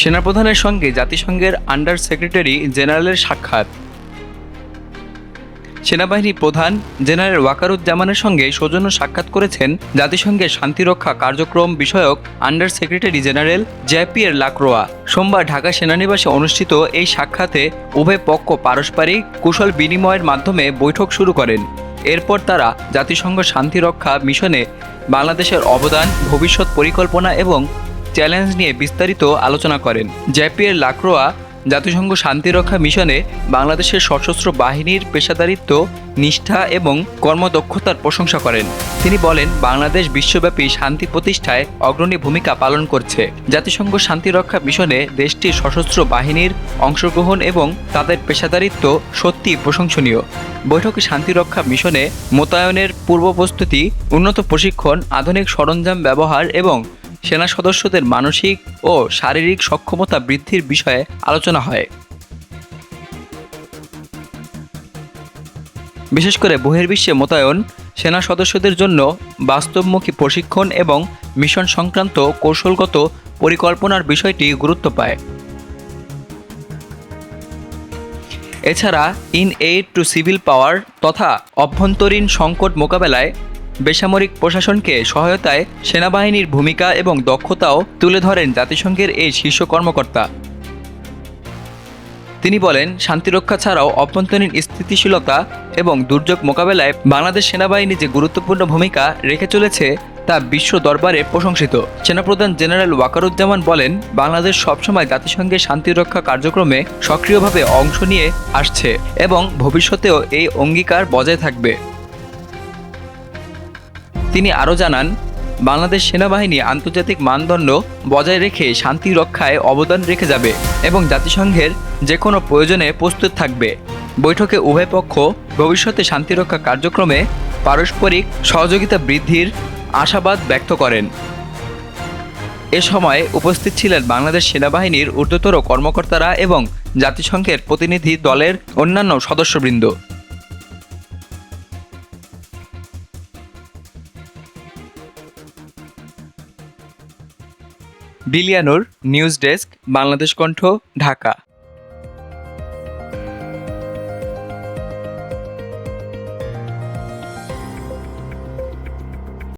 সেনাপ্রধানের সঙ্গে জাতিসংঘের আন্ডার সেক্রেটারি জেনারেলের সাক্ষাৎ। সেনাবাহিনী প্রধান জেনারেল ওয়াকারুজ্জামানের সঙ্গে সৌজন্য সাক্ষাৎ করেছেন জাতিসংঘের শান্তিরক্ষা কার্যক্রম বিষয়ক আন্ডার সেক্রেটারি জেনারেল জেপিএর লাক্রোয়া। সোমবার ঢাকা সেনানিবাসে অনুষ্ঠিত এই সাক্ষাতে উভয় পক্ষ পারস্পরিক কুশল বিনিময়ের মাধ্যমে বৈঠক শুরু করেন। এরপর তারা জাতিসংঘ শান্তিরক্ষা মিশনে বাংলাদেশের অবদান, ভবিষ্যৎ পরিকল্পনা এবং চ্যালেঞ্জ নিয়ে বিস্তারিত আলোচনা করেন। জেপিএর লাক্রোয়া জাতিসংঘ শান্তিরক্ষা মিশনে বাংলাদেশের সশস্ত্র বাহিনীর পেশাদারিত্ব, নিষ্ঠা এবং কর্মদক্ষতার প্রশংসা করেন। তিনি বলেন, বাংলাদেশ বিশ্বব্যাপী শান্তি প্রতিষ্ঠায় অগ্রণী ভূমিকা পালন করছে। জাতিসংঘ শান্তিরক্ষা মিশনে দেশটির সশস্ত্র বাহিনীর অংশগ্রহণ এবং তাদের পেশাদারিত্ব সত্যি প্রশংসনীয়। বৈঠকে শান্তিরক্ষা মিশনে মোতায়েনের পূর্ব প্রস্তুতি, উন্নত প্রশিক্ষণ, আধুনিক সরঞ্জাম ব্যবহার এবং সেনা সদস্যদের মানসিক ও শারীরিক সক্ষমতা বৃদ্ধির বিষয়ে আলোচনা হয়। বিশেষ করে বহির্বিশ্বে মোতায়েন সেনা সদস্যদের জন্য বাস্তবমুখী প্রশিক্ষণ এবং মিশন সংক্রান্ত কৌশলগত পরিকল্পনার বিষয়টি গুরুত্ব পায়। এছাড়া in aid to civil power তথা অভ্যন্তরীণ সংকট মোকাবেলায় বেসামরিক প্রশাসনকে সহায়তায় সেনাবাহিনীর ভূমিকা এবং দক্ষতাও তুলে ধরেন জাতিসংঘের এই শীর্ষ কর্মকর্তা। তিনি বলেন, শান্তিরক্ষা ছাড়াও অভ্যন্তরীণ স্থিতিশীলতা এবং দুর্যোগ মোকাবেলায় বাংলাদেশ সেনাবাহিনী যে গুরুত্বপূর্ণ ভূমিকা রেখে চলেছে, তা বিশ্ব দরবারে প্রশংসিত। সেনাপ্রধান জেনারেল ওয়াকারুজ্জামান বলেন, বাংলাদেশ সবসময় জাতিসংঘের শান্তিরক্ষা কার্যক্রমে সক্রিয়ভাবে অংশ নিয়ে আসছে এবং ভবিষ্যতেও এই অঙ্গীকার বজায় থাকবে। তিনি আরও জানান, বাংলাদেশ সেনাবাহিনী আন্তর্জাতিক মানদণ্ড বজায় রেখে শান্তি রক্ষায় অবদান রেখে যাবে এবং জাতিসংঘের যে কোনো প্রয়োজনে প্রস্তুত থাকবে। বৈঠকে উভয় পক্ষ ভবিষ্যতে শান্তিরক্ষা কার্যক্রমে পারস্পরিক সহযোগিতা বৃদ্ধির আশাবাদ ব্যক্ত করেন। এ সময় উপস্থিত ছিলেন বাংলাদেশ সেনাবাহিনীর ঊর্ধ্বতর কর্মকর্তারা এবং জাতিসংঘের প্রতিনিধি দলের অন্যান্য সদস্যবৃন্দ। বিলিয়ানুর নিউজ ডেস্ক বাংলাদেশ কণ্ঠ ঢাকা।